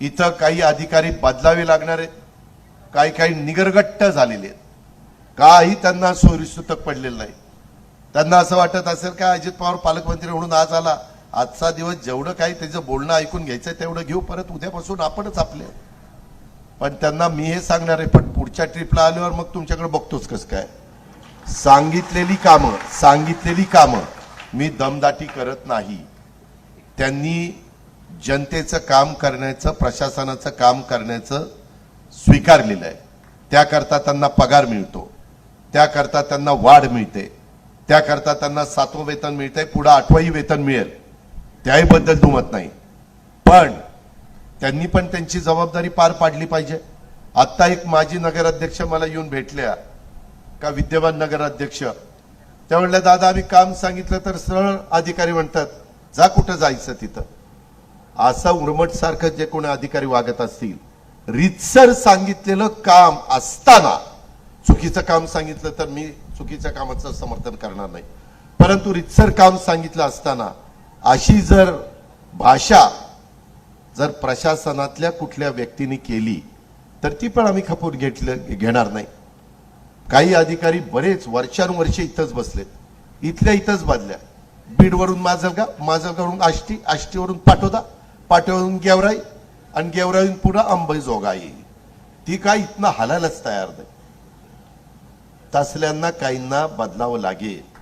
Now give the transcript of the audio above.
इथं काही अधिकारी बदलावे लागणार आहेत. काही काही निगरगट्ट झालेले आहेत. काही त्यांना सोयीसुतक पडलेलं नाही. त्यांना असं वाटत असेल का अजित पवार पालकमंत्री म्हणून आज आला. आजचा दिवस जेवढं काही त्याचं बोलणं ऐकून घ्यायचं तेवढं घेऊ. परत उद्यापासून आपणच आपले. पण त्यांना मी हे सांगणार आहे पण पुढच्या ट्रिपला आल्यावर मग तुमच्याकडे बघतोच कसं काय. सांगितलेली कामं सांगितलेली कामं मी दमदाटी करत नाही. त्यांनी जनतेचं काम करण्याचं प्रशासनाचं काम करण्याचं स्वीकारलेलं आहे. त्याकरता त्यांना पगार मिळतो. त्याकरता त्यांना वाढ मिळते. त्याकरता त्यांना सातवं वेतन मिळतंय पुढं आठवंही वेतन मिळेल. त्याहीबद्दल दुमत नाही. पण त्यांनी पण त्यांची जबाबदारी पार पाडली पाहिजे. आत्ता एक माजी नगराध्यक्ष मला येऊन भेटल्या का विद्यमान नगराध्यक्ष. त्या म्हणल्या दादा आम्ही काम सांगितलं तर सरळ अधिकारी म्हणतात जा कुठं जायचं तिथं. असा उर्मट सारखं जे कोणी अधिकारी वागत असतील रितसर सांगितलेलं काम असताना चुकीचं काम सांगितलं तर मी चुकीच्या कामाचं समर्थन करणार नाही. परंतु रितसर काम सांगितलं असताना अशी जर भाषा जर प्रशासनातल्या कुठल्या व्यक्तीने केली तर ती पण आम्ही खपून घेतलं घेणार नाही. काही अधिकारी बरेच वर्षानुवर्षे इथंच बसले इथल्या इथंच बांधल्या बीडवरून माजलगाव माझलगावरून आष्टी आष्टीवरून पाटोदा. पाटोवरून गेवराई आणि गेवराईहून पुन्हा अंबईजोगाई ती काय इथनं हालायलाच तयार नाही. तसल्यांना काहींना बदलावं लागेल.